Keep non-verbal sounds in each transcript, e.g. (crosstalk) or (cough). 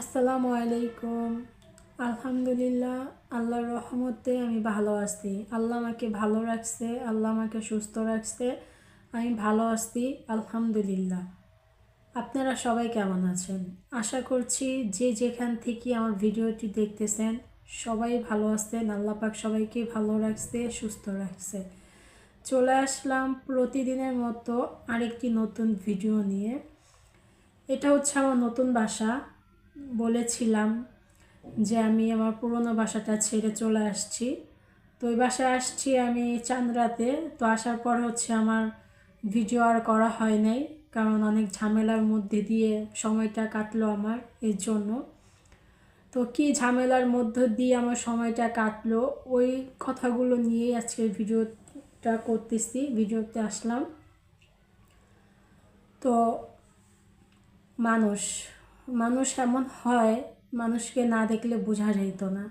আসসালামু আলাইকুম। আলহামদুলিল্লাহ, আল্লাহর রহমতে আমি ভালো আছি। আল্লাহ আমাকে ভালো রাখছে, আল্লাহ আমাকে সুস্থ রাখছে, আমি ভালো আছি, আলহামদুলিল্লাহ। আপনারা সবাই কেমন আছেন? আশা করছি যে যেখান থেকে আমার ভিডিওটি দেখতেছেন, সবাই ভালো আছেন, আল্লাহ পাক সবাইকে ভালো রাখছে, সুস্থ রাখছে। চলে আসলাম প্রতিদিনের মতো আরেকটি নতুন ভিডিও নিয়ে। এটা হচ্ছে আমার নতুন বাসা। বলেছিলাম যে আমি আমার পুরনো বাসাটা ছেড়ে চলে আসছি। তো ওই বাসায় আসছি আমি চান্দ্রাতে তো আসার পর হচ্ছে আমার ভিডিও আর করা হয় নাই, কারণ অনেক ঝামেলার মধ্যে দিয়ে সময়টা কাটলো আমার এর জন্য। তো কি ঝামেলার মধ্য দিয়ে আমার সময়টা কাটলো, ওই কথাগুলো নিয়েই আজকে ভিডিওটা করতেছি, ভিডিওতে আসলাম। তো মানুষ মানুষ এমন হয়, মানুষকে না দেখলে বোঝা যেত না।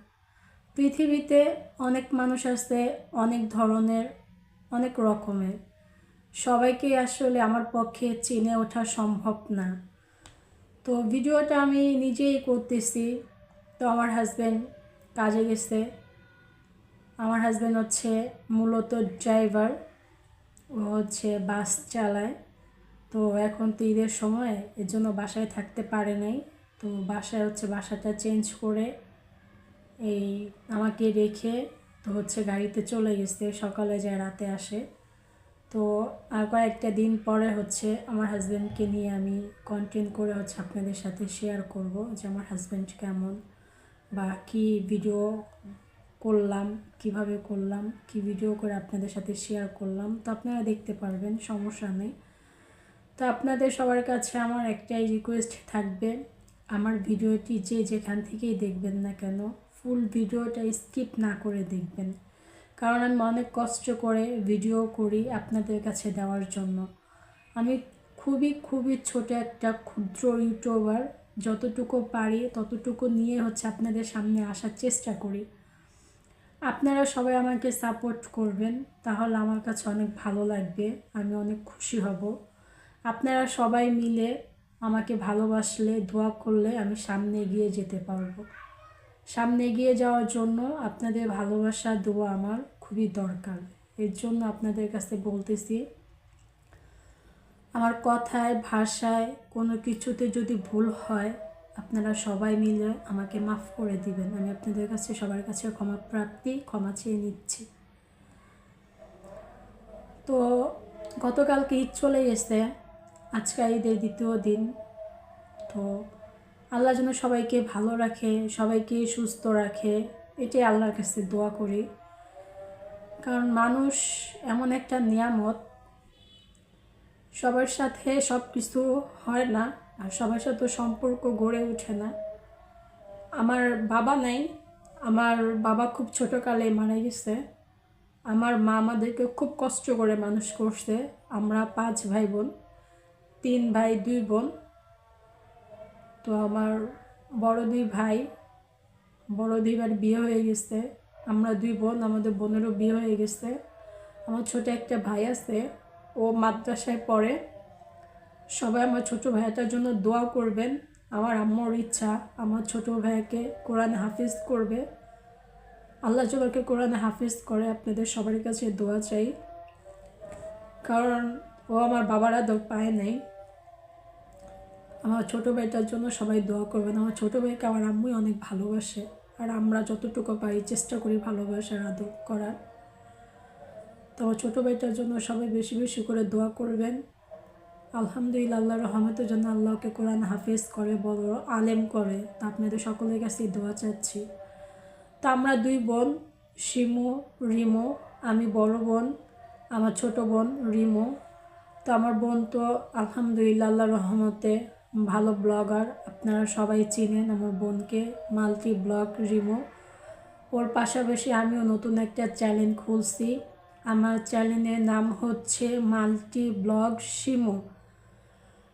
পৃথিবীতে অনেক মানুষ আছে, অনেক ধরনের, অনেক রকমের। সবাইকে আসলে আমার পক্ষে চিনে ওঠা সম্ভব না। তো ভিডিওটা আমি নিজেই করতেছি। তো আমার হাজব্যান্ড কাজে গেছে। আমার হাজব্যান্ড হচ্ছে মূলত ড্রাইভার ও হচ্ছে বাস চালায়। তো এখন তো ঈদের সময় এর জন্য বাসায় থাকতে পারে নাই। তো বাসায় হচ্ছে বাসাটা চেঞ্জ করে এই আমাকে রেখে তো হচ্ছে গাড়িতে চলে গেছে, সকালে যায় রাতে আসে। তো আর কয়েকটা দিন পরে হচ্ছে আমার হাজব্যান্ডকে নিয়ে আমি কন্টেন্ট করে হচ্ছে আপনাদের সাথে শেয়ার করব যে আমার হাজব্যান্ড কেমন বা কি ভিডিও করলাম, কীভাবে করলাম, কি ভিডিও করে আপনাদের সাথে শেয়ার করলাম। তো আপনারা দেখতে পারবেন, সমস্যা নেই। তো আপনাদের সবার কাছে আমার একটাই রিকোয়েস্ট থাকবে, আমার ভিডিওটি যে যেখান থেকেই দেখবেন না কেন ফুল ভিডিওটা স্কিপ না করে দেখবেন। কারণ আমি অনেক কষ্ট করে ভিডিও করি আপনাদের কাছে দেওয়ার জন্য। আমি খুবই খুবই ছোট একটা ক্ষুদ্র ইউটিউবার যতটুকু পারি ততটুকু নিয়ে হচ্ছে আপনাদের সামনে আসার চেষ্টা করি। আপনারা সবাই আমাকে সাপোর্ট করবেন, তাহলে আমার কাছে অনেক ভালো লাগবে, আমি অনেক খুশি হব। আপনারা সবাই মিলে আমাকে ভালোবাসলে, দোয়া করলে আমি সামনে এগিয়ে যেতে পারব। সামনে এগিয়ে যাওয়ার জন্য আপনাদের ভালোবাসা, দোয়া আমার খুবই দরকার। এর জন্য আপনাদের কাছে বলতেছি, আমার কথায়, ভাষায় কোনো কিছুতে যদি ভুল হয়, আপনারা সবাই মিলে আমাকে মাফ করে দিবেন। আমি আপনাদের কাছে, সবার কাছে ক্ষমা প্রাপ্তি, ক্ষমা চেয়ে নিচ্ছি। তো গতকালকে ঈদ চলে গেছে। আজকে ঈদের দ্বিতীয় দিন। তো আল্লাহ যেন সবাইকে ভালো রাখে, সবাইকে সুস্থ রাখে, এটাই আল্লাহর কাছে দোয়া করি। কারণ মানুষ এমন একটা নিয়ামত, সবার সাথে সব কিছু হয় না আর সবার সাথে সম্পর্ক গড়ে ওঠে না। আমার বাবা নাই, আমার বাবা খুব ছোটোকালে মারা গেছে। আমার মা আমাদেরকে খুব কষ্ট করে মানুষ করছে, আমরা পাঁচ ভাই বোন। তিন ভাই, দুই বোন। তো আমার বড় দুই ভাই, বড় দুই ভাইয়ের বিয়ে হয়ে গেছে। আমরা দুই বোন, আমাদের বোনেরও বিয়ে হয়ে গেছে। আমার ছোট একটা ভাই আছে, ও মাদ্রাসায় পড়ে। সবাই আমার ছোট ভাইটার জন্য দোয়া করবেন। আমার আম্মুর ইচ্ছা, আমার ছোট ভাইকে কোরআনে হাফিজ করবে। আল্লাহ জলকে কোরআনে হাফিজ করে, আপনাদের সবার কাছে দোয়া চাই। কারণ ও আমার বাবারা দো পায় নাই। আমার ছোটো ভাইটার জন্য সবাই দোয়া করবেন। আমার ছোটো ভাইকে আমার আম্মুই অনেক ভালোবাসে। আর আমরা যতটুকু পাই চেষ্টা করি ভালোবাসার আদর করার। তো আমার ছোটো ভাইটার জন্য সবাই বেশি বেশি করে দোয়া করবেন। আলহামদুলিল্লাহ আল্লাহ রহমতের জন্য আল্লাহকে কোরআন হাফেজ করে, বড় আলেম করে। তা আপনাদের সকলের কাছেই দোয়া চাচ্ছি। তা আমরা দুই বোন, শিমু, রিমো, আমি বড় বোন, আমার ছোট বোন, রিমো। তো আমার বোন তো আলহামদুলিল্লাহ আল্লাহ রহমতে ভালো ব্লগার, আপনারা সবাই চিনেন আমার বোনকে মাল্টি ব্লগ রিমো। ওর পাশাপাশি আমিও নতুন একটা চ্যানেল খুলছি। আমার চ্যানেলের নাম হচ্ছে মাল্টি ব্লগ সিমো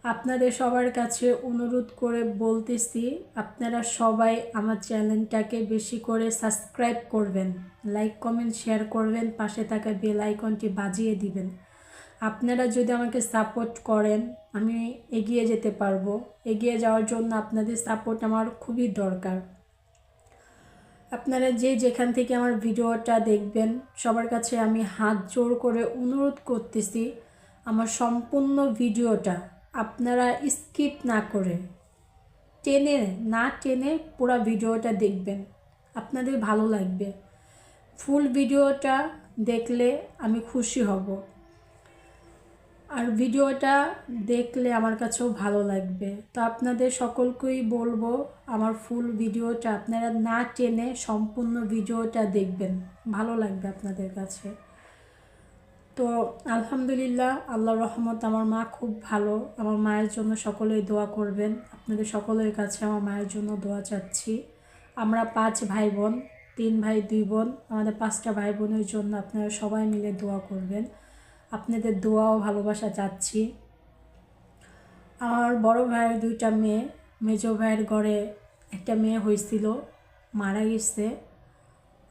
আপনাদের সবার কাছে অনুরোধ করে বলতেছি, আপনারা সবাই আমার চ্যানেলটাকে বেশি করে সাবস্ক্রাইব করবেন, লাইক, কমেন্ট, শেয়ার করবেন, পাশে থাকা বেল আইকনটি বাজিয়ে দিবেন। আপনারা যদি আমাকে সাপোর্ট করেন, আমি এগিয়ে যেতে পারব। এগিয়ে যাওয়ার জন্য আপনাদের সাপোর্ট আমার খুবই দরকার। আপনারা যে যেখান থেকে আমার ভিডিওটা দেখবেন, সবার কাছে আমি হাত জোর করে অনুরোধ করতেছি আমার সম্পূর্ণ ভিডিওটা আপনারা স্কিপ না করে টেনে, না টেনে পুরো ভিডিওটা দেখবেন। আপনাদের ভালো লাগবে। ফুল ভিডিওটা দেখলে আমি খুশি হব। আর ভিডিওটা দেখলে আমার কাছেও ভালো লাগবে। তো আপনাদের সকলকেই বলব, আমার ফুল ভিডিওটা আপনারা না টেনে সম্পূর্ণ ভিডিওটা দেখবেন। ভালো লাগবে আপনাদের কাছে। তো আলহামদুলিল্লাহ আল্লাহ রহমত আমার মা খুব ভালো। আমার মায়ের জন্য সকলেই দোয়া করবেন। আপনাদের সকলের কাছে আমার মায়ের জন্য দোয়া চাচ্ছি। আমরা পাঁচ ভাই বোন তিন ভাই, দুই বোন, আমাদের পাঁচটা ভাই বোনের জন্য আপনারা সবাই মিলে দোয়া করবেন। আপনাদের দোয়া ও ভালোবাসা চাচ্ছি। আমার বড় ভাইয়ের দুইটা মেয়ে, মেজ ভাইয়ের ঘরে একটা মেয়ে হয়েছিল, মারা গেছে।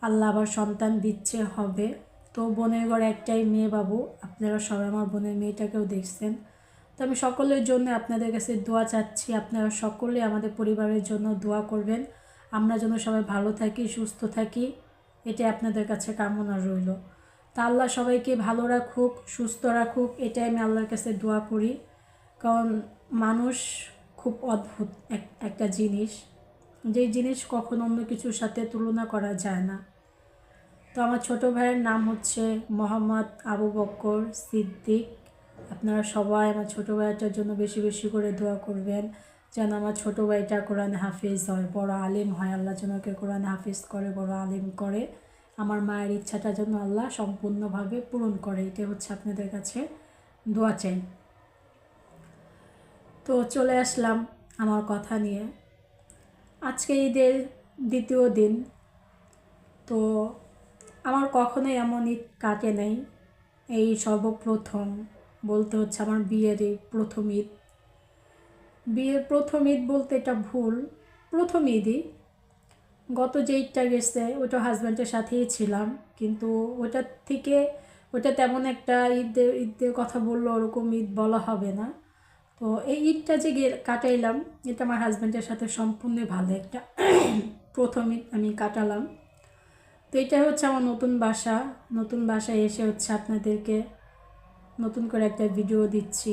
আল্লাহ আবার সন্তান দিচ্ছে, হবে। তো বোনের ঘরে একটাই মেয়ে বাবু, আপনারা সবাই আমার বোনের মেয়েটাকেও দেখছেন। তো আমি সকলের জন্য আপনাদের কাছে দোয়া চাচ্ছি, আপনারা সকলে আমাদের পরিবারের জন্য দোয়া করবেন। আমরা যেন সবাই ভালো থাকি, সুস্থ থাকি, এটাই আপনাদের কাছে কামনা রইল। তা আল্লাহ সবাইকে ভালো রাখুক, সুস্থ রাখুক, এটাই আমি আল্লাহর কাছে দোয়া করি। কারণ মানুষ খুব অদ্ভুত এক, একটা জিনিস। যেই জিনিস কখনো অন্য কিছুর সাথে তুলনা করা যায় না। তো আমার ছোট ভাইয়ের নাম হচ্ছে মোহাম্মদ আবু বক্কর সিদ্দিক। আপনারা সবাই আমার ছোট ভাইটার জন্য বেশি বেশি করে দোয়া করবেন, যেন আমার ছোট ভাইটা কোরআন হাফিজ হয়, বড় আলিম হয়, আল্লাহ যেন কোরআন হাফিজ করে, বড় আলিম করে। আমার মায়ের ইচ্ছাটা যেন আল্লাহ সম্পূর্ণভাবে পূরণ করে, এটাই হচ্ছে আপনাদের কাছে দোয়া চাই। তো চলে আসলাম আমার কথা নিয়ে। আজকে ঈদের দ্বিতীয় দিন, তো আমার কখনোই এমন ঈদ কাটে নাই। এই সর্বপ্রথম বলতে হচ্ছে আমার বিয়ের এই প্রথম ঈদ। বিয়ের প্রথম ঈদ বলতে এটা ভুল। প্রথম ঈদই গত যে ঈদটা গেছে, ওটা হাজব্যান্ডের সাথেই ছিলাম। কিন্তু ওটার থেকে ওটা তেমন একটা ঈদের ঈদের কথা বলল ওরকম ঈদ বলা হবে না। তো এই ঈদটা যে কাটাইলাম, এটা আমার হাজব্যান্ডের সাথে সম্পূর্ণ ভালো একটা (clears throat) প্রথম ঈদ আমি কাটালাম। তো এটা হচ্ছে আমার নতুন বাসা। নতুন বাসায় এসে হচ্ছে আপনাদেরকে নতুন করে একটা ভিডিও দিচ্ছি।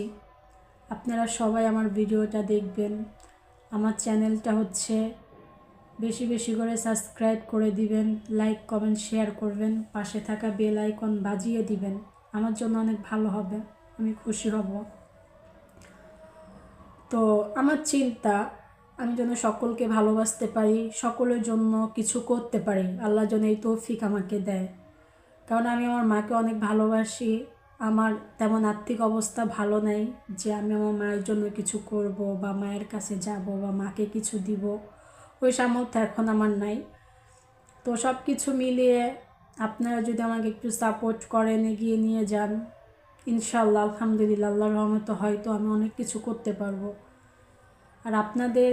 আপনারা সবাই আমার ভিডিওটা দেখবেন। আমার চ্যানেলটা হচ্ছে বেশি বেশি করে সাবস্ক্রাইব করে দিবেন, লাইক, কমেন্ট, শেয়ার করবেন, পাশে থাকা বেল আইকন বাজিয়ে দিবেন। আমার জন্য অনেক ভালো হবে, আমি খুশি হব। তো আমার চিন্তা, আমি যেন সকলকে ভালোবাসতে পারি, সকলের জন্য কিছু করতে পারি। আল্লাহ যেন এই তৌফিক আমাকে দেয়। কারণ আমি আমার মাকে অনেক ভালোবাসি, আমার তেমন আর্থিক অবস্থা ভালো নেই যে আমি আমার মায়ের জন্য কিছু করব বা মায়ের কাছে যাব বা মাকে কিছু দিব। ওই সামর্থ্য এখন আমার নাই। তো সব কিছু মিলিয়ে আপনারা যদি আমাকে একটু সাপোর্ট করেন, এগিয়ে নিয়ে যান ইনশাল্লাহ আলহামদুলিল্লাহ আল্লাহ রহমত হয়তো আমি অনেক কিছু করতে পারব। আর আপনাদের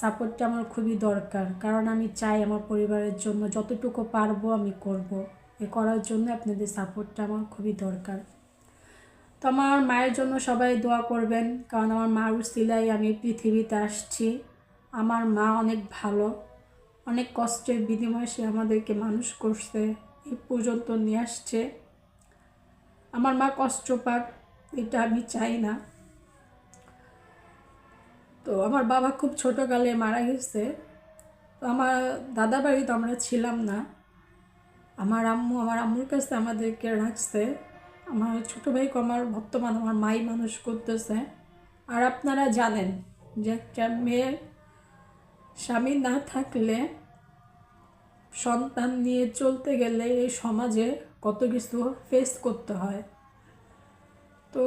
সাপোর্টটা আমার খুবই দরকার, কারণ আমি চাই আমার পরিবারের জন্য যতটুকু পারব আমি করব। এ করার জন্য আপনাদের সাপোর্টটা আমার খুবই দরকার। তো আমার মায়ের জন্য সবাই দোয়া করবেন, কারণ আমার মার উসিলাই আমি পৃথিবীতে আসছি। আমার মা অনেক ভালো। অনেক কষ্টের বিনিময়ে সে আমাদেরকে মানুষ করছে। এ পর্যন্ত নিয়ে আসছে। আমার মা কষ্ট পাক, এটা আমি চাই না। তো আমার বাবা খুব ছোটোকালে মারা গেছে। তো আমার দাদা বাড়িতে আমরা ছিলাম না। আমার আম্মু আমার আম্মুর কাছে আমাদেরকে রাখছে। আমার ছোটো ভাইকে আমার বর্তমান আমার মাই মানুষ করতেছে। আর আপনারা জানেন যে একটা মেয়ের স্বামী না থাকলে সন্তান নিয়ে চলতে গেলে এই সমাজে কত কিছু ফেস করতে হয়। তো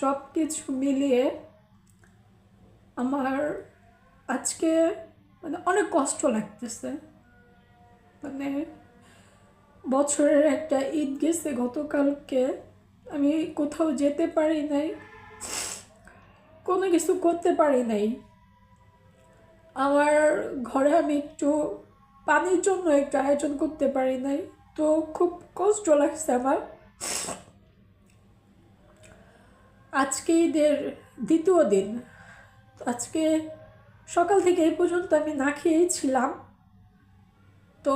সব কিছু মিলিয়ে আমার আজকে মানে অনেক কষ্ট লাগতেছে। মানে বছরের একটা ঈদ গেছে, গতকালকে আমি কোথাও যেতে পারি নাই, কোনো কিছু করতে পারি নাই। আমার ঘরে আমি একটু পানির জন্য একটু আয়োজন করতে পারি নাই, তো খুব কষ্ট লাগছে আমার। আজকে ঈদের দ্বিতীয় দিন। আজকে সকাল থেকে এই পর্যন্ত আমি না খেয়েই ছিলাম তো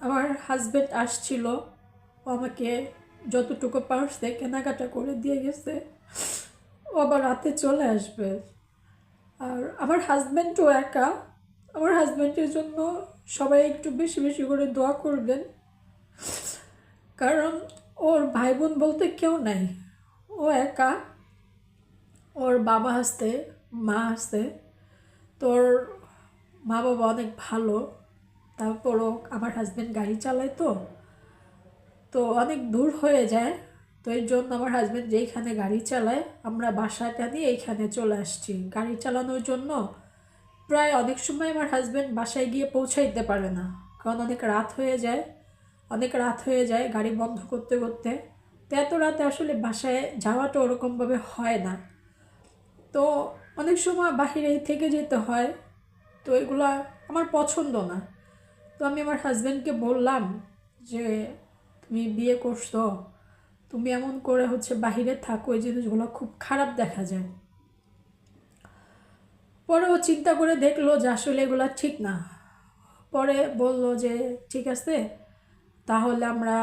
আমার হাজব্যান্ড আসছিল আমাকে যতটুকু পারছে কেনাকাটা করে দিয়ে গেছে। ও আবার রাতে চলে আসবে। আর আমার হাজব্যান্ডও একা। আমার হাজব্যান্ডের জন্য সবাই একটু বেশি বেশি করে দোয়া করবেন। কারণ ওর ভাই বোন বলতে কেউ নাই। ও একা। ওর বাবা আসতে মা আসতে তোর মা বাবা অনেক ভালো। তারপরও আমার হাজব্যান্ড গাড়ি চালায় তো। তো অনেক দূর হয়ে যায়। তো এর জন্য আমার হাজব্যান্ড যেইখানে গাড়ি চালায়, আমরা বাসাটা নিয়ে এইখানে চলে আসছি। গাড়ি চালানোর জন্য প্রায় অনেক সময় আমার হাজব্যান্ড বাসায় গিয়ে পৌঁছাইতে পারে না। কারণ অনেক রাত হয়ে যায়, অনেক রাত হয়ে যায় গাড়ি বন্ধ করতে করতে। তো এত রাতে আসলে বাসায় যাওয়াটা ওরকমভাবে হয় না। তো অনেক সময় বাহিরেই থেকে যেতে হয়, তো এগুলো আমার পছন্দ না। তো আমি আমার হাজব্যান্ডকে বললাম যে, তুমি বিয়ে করছ তুমি এমন করে হচ্ছে বাহিরে থাকো, এই জিনিসগুলো খুব খারাপ দেখা যায়। পরে ও চিন্তা করে দেখল যে আসলে এগুলো ঠিক না। পরে বলল যে, ঠিক আছে, তাহলে আমরা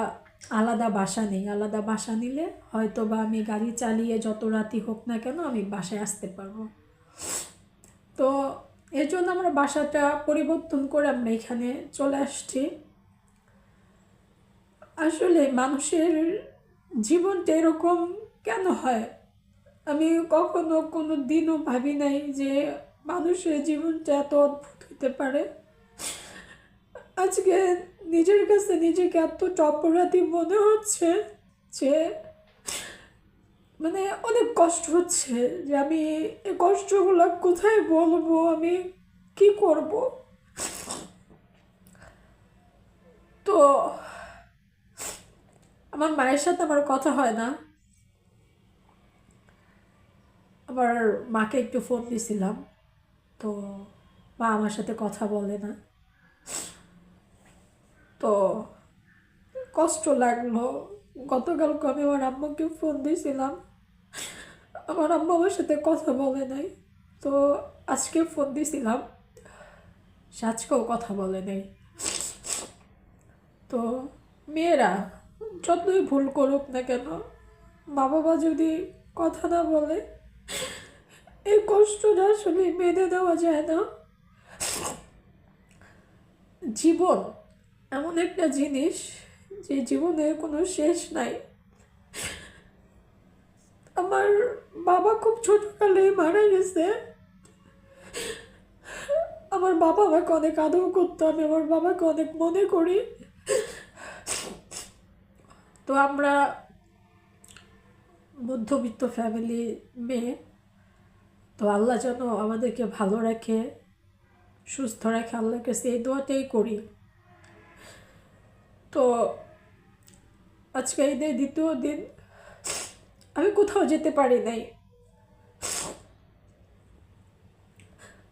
আলাদা বাসা নেই। আলাদা বাসা নিলে হয়তো বা আমি গাড়ি চালিয়ে যত রাতি হোক না কেন আমি বাসায় আসতে পারব। তো এর জন্য আমরা বাসাটা পরিবর্তন করে আমরা এখানে চলে আসছি। আসলে মানুষের জীবনটা এরকম কেন হয়? আমি কখনো কোনো দিনও ভাবি নাই যে মানুষের জীবনটা এত অদ্ভুত হতে পারে। আজকে নিজের কাছে নিজেকে এতটা অপরাধী মনে হচ্ছে যে মানে অনেক কষ্ট হচ্ছে যে আমি এই কষ্টগুলো কোথায় বলব? আমি কি করব? তো আমার মায়ের সাথে আমার কথা হয় না। আমার মাকে একটু ফোন দিছিলাম। তো মা আমার সাথে কথা বলে না। তো কষ্ট লাগল। গতকালকে আমি আমার আম্মাকে ফোন দিয়েছিলাম আমার আম্মা আমার সাথে কথা বলে নাই। তো আজকে ফোন দিয়েছিলাম সে আজকেও কথা বলে নাই। তো মেয়েরা যতই ভুল করুক না কেন মা বাবা যদি কথা না বলে, এই কষ্টটা আসলে মেনে দেওয়া যায় না। জীবন এমন একটা জিনিস যে জীবনের কোনো শেষ নাই। আমার বাবা খুব ছোটকালেই মারা গেছে। আমার বাবা আমাকে অনেক আদর করতো, আমি আমার বাবাকে অনেক মনে করি। তো আমরা মধ্যবিত্ত ফ্যামিলি মেয়ে, তো আল্লাহ যেন আমাদেরকে ভালো রাখে, সুস্থ রাখে আল্লাহর কাছে এই দোয়াটাই করি। তো আজকে ঈদের দ্বিতীয় দিন, আমি কোথাও যেতে পারি নাই।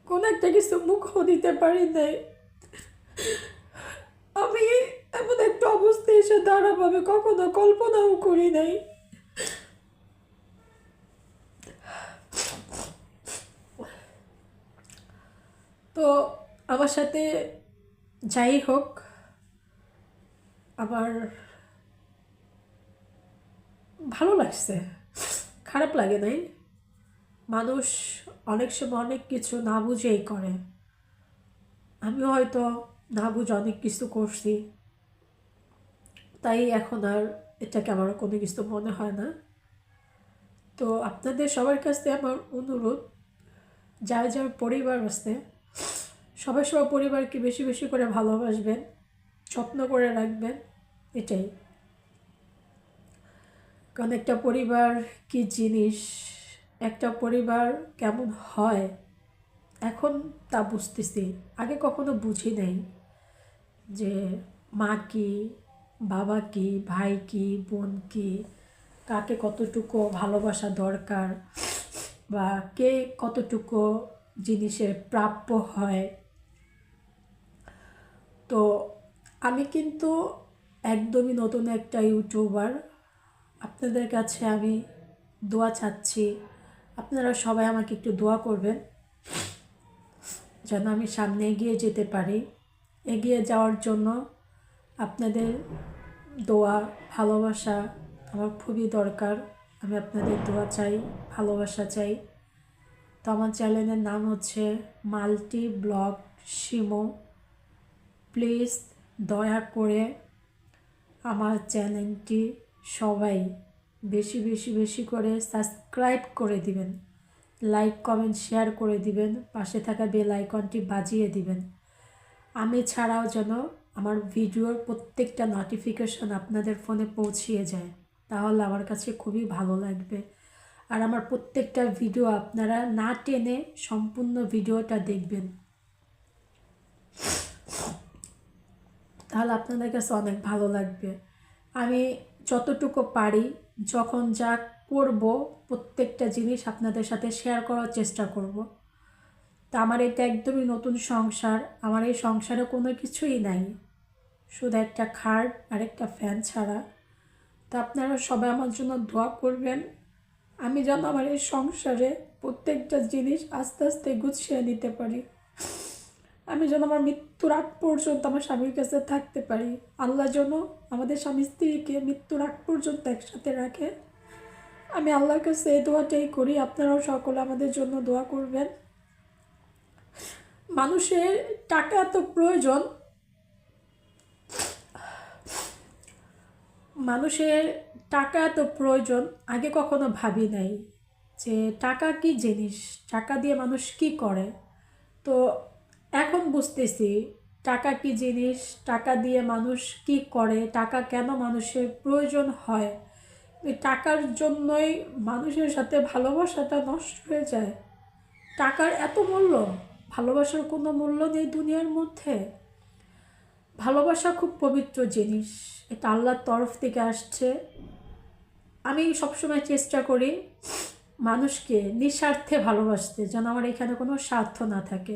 কোন একটা কিছু মুখও দিতে পারি নাই আমি এমন একটা আমি কখনো কল্পনাও করি নাই। তো আমার সাথে যাই হোক, আমার ভালো লাগছে। খারাপ লাগে নাই। মানুষ অনেক সময় অনেক কিছু না বুঝেই করে। আমি হয়তো না বুঝে অনেক কিছু করছি। তাই এখন আর এটাকে আমার কোনো কিছু মনে হয় না। তো আপনাদের সবার কাছ আমার অনুরোধ, যার যার পরিবার আছে সবাই সবার পরিবারকে বেশি বেশি করে ভালোবাসবেন, যত্ন করে রাখবেন, এটাই। কারণ একটা পরিবার কি জিনিস, একটা পরিবার কেমন হয়, এখন তা বুঝতেছি। আগে কখনো বুঝি নাই যে মা কি বাবা কি, ভাই কি, বোন কি, কাকে কতটুকু ভালোবাসা দরকার বা কে কতটুকু জিনিসের প্রাপ্য হয়। তো আমি কিন্তু একদমই নতুন একটা ইউটিউবার। আপনাদের কাছে আমি দোয়া চাচ্ছি। আপনারা সবাই আমাকে একটু দোয়া করবেন যেন আমি সামনে এগিয়ে যেতে পারি। এগিয়ে যাওয়ার জন্য আপনাদের দোয়া, ভালোবাসা আমার খুবই দরকার। আমি আপনাদের দোয়া চাই, ভালোবাসা চাই। তো আমার চ্যানেলের নাম হচ্ছে মাল্টি ব্লগ শিমো। প্লিজ দয়া করে আমার চ্যানেলটি সবাই বেশি বেশি বেশি করে সাবস্ক্রাইব করে দিবেন। লাইক, কমেন্ট, শেয়ার করে দিবেন। পাশে থাকা বেল আইকনটি বাজিয়ে দিবেন। আমি ছাড়াও যেন আমার ভিডিওর প্রত্যেকটা নোটিফিকেশন আপনাদের ফোনে পৌঁছিয়ে যায়। তাহলে আমার কাছে খুবই ভালো লাগবে। আর আমার প্রত্যেকটা ভিডিও আপনারা না টেনে সম্পূর্ণ ভিডিওটা দেখবেন। তাহলে আপনাদের কাছে অনেক ভালো লাগবে। আমি যতটুকু পারি, যখন যা করব, প্রত্যেকটা জিনিস আপনাদের সাথে শেয়ার করার চেষ্টা করব। তা আমার এটা একদমই নতুন সংসার। আমার এই সংসারে কোনো কিছুই নাই। শুধু একটা খাট আর একটা ফ্যান ছাড়া। তা আপনারা সবাই আমার জন্য দোয়া করবেন। আমি যেন আমার এই সংসারে প্রত্যেকটা জিনিস আস্তে আস্তে গুছিয়ে নিতে পারি। আমি যেন আমার মৃত্যুর আগ পর্যন্ত আমার স্বামীর কাছে থাকতে পারি। আল্লাহ যেন আমাদের স্বামী স্ত্রীকে মৃত্যুর আগ পর্যন্ত একসাথে রাখে আমি আল্লাহর কাছে এই দোয়াটাই করি। আপনারাও সকলে আমাদের জন্য দোয়া করবেন। মানুষের টাকা এত প্রয়োজন মানুষের টাকা তো প্রয়োজন, আগে কখনো ভাবি নাই যে টাকা কি জিনিস, টাকা দিয়ে মানুষ কি করে। তো এখন বুঝতেছি টাকা কি জিনিস, টাকা দিয়ে মানুষ কি করে, টাকা কেন মানুষের প্রয়োজন হয়। টাকার জন্যই মানুষের সাথে ভালোবাসাটা নষ্ট হয়ে যায়। টাকার এত মূল্য, ভালোবাসার কোনো মূল্য নেই দুনিয়ার মধ্যে। ভালোবাসা খুব পবিত্র জিনিস। এটা আল্লাহর তরফ থেকে আসছে। আমি সবসময় চেষ্টা করি মানুষকে নিঃস্বার্থে ভালোবাসতে, যেন আমার এখানে কোনো স্বার্থ না থাকে।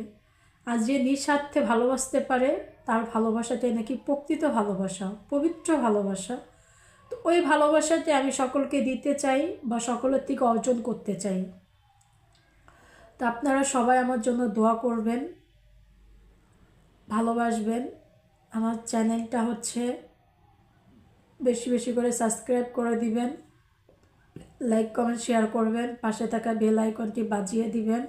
আর যে নিঃস্বার্থে ভালোবাসতে পারে, তার ভালোবাসাটাই নাকি প্রকৃত ভালোবাসা, পবিত্র ভালোবাসা। তো ওই ভালোবাসাতে আমি সকলকে দিতে চাই বা সকলের থেকে অর্জন করতে চাই। তো আপনারা সবাই আমার জন্য দোয়া করবেন, ভালোবাসবেন। আমার চ্যানেলটা হচ্ছে বেশি বেশি করে সাবস্ক্রাইব করে দিবেন, লাইক, কমেন্ট, শেয়ার করবেন, পাশে থাকা বেল আইকনটি বাজিয়ে দিবেন।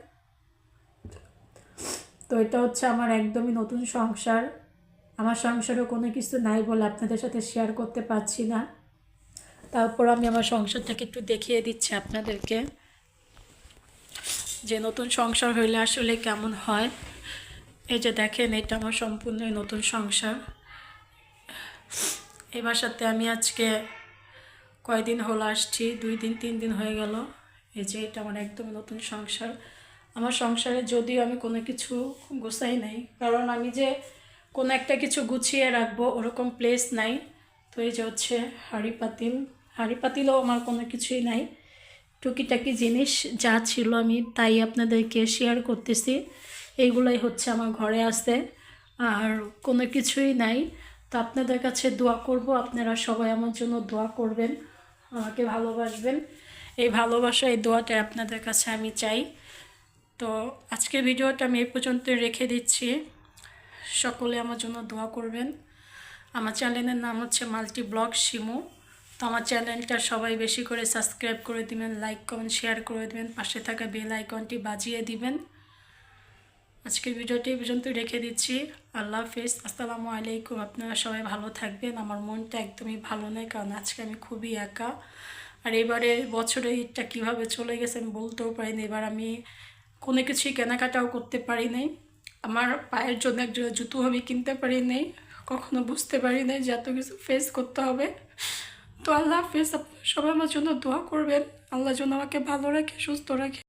তো এটা হচ্ছে আমার একদমই নতুন সংসার। আমার সংসারে কোনো কিছু নাই বলে আপনাদের সাথে শেয়ার করতে পারছি না। তারপর আমি আমার সংসারটাকে একটু দেখিয়ে দিচ্ছি আপনাদেরকে। যে নতুন সংসার হইলে আসলে কেমন হয়? এই যে দেখেন, এটা আমার সম্পূর্ণই নতুন সংসার। এই বাসাতে আমি আজকে কয়দিন হলো আসছি? দুই দিন, তিন দিন হয়ে গেল। এই যে এটা আমার একদম নতুন সংসার। আমার সংসারে যদিও আমি কোনো কিছু গুছাই নাই, কারণ আমি যে কোনো একটা কিছু গুছিয়ে রাখব, ওরকম প্লেস নাই। তো এই যে হচ্ছে হাঁড়ি পাতিল। হাঁড়ি পাতিলও আমার কোনো কিছুই নাই। টুকিটাকি জিনিস যা ছিল আমি তাই আপনাদেরকে শেয়ার করতেছি। এইগুলোই হচ্ছে আমার ঘরে আছে আর কোনো কিছুই নাই। তো আপনাদের কাছে দোয়া করব, আপনারা সবাই আমার জন্য দোয়া করবেন, আমাকে ভালোবাসবেন। এই ভালোবাসা, এই দোয়াটা আপনাদের কাছে আমি চাই। তো আজকের ভিডিওটা আমি এই পর্যন্ত রেখে দিচ্ছি। সকলে আমার জন্য দোয়া করবেন। আমার চ্যানেলের নাম হচ্ছে মাল্টি ব্লগ শিমু। তো আমার চ্যানেলটা সবাই বেশি করে সাবস্ক্রাইব করে দিবেন, লাইক, কমেন্ট, শেয়ার করে দিবেন, পাশে থাকা বেল আইকনটি বাজিয়ে দিবেন। আজকের ভিডিওটি পর্যন্ত রেখে দিচ্ছি। আল্লাহ হাফিজ। আসসালামু আলাইকুম। আপনারা সবাই ভালো থাকবেন। আমার মনটা একদমই ভালো নেই, কারণ আজকে আমি খুবই একা। আর এবারে বছরের ঈদটা কীভাবে চলে গেছে আমি বলতেও পারিনি। এবার আমি কোনো কিছুই কেনাকাটাও করতে পারি নাই আমার পায়ের জন্য একজন জুতো আমি কিনতে পারি নাই কখনো বুঝতে পারি নাই যে এত কিছু ফেস করতে হবে। তো আল্লাহ হাফিজ, আপনারা সবাই আমার জন্য দোয়া করবেন। আল্লাহ যেন আমাকে ভালো রাখে, সুস্থ রাখে।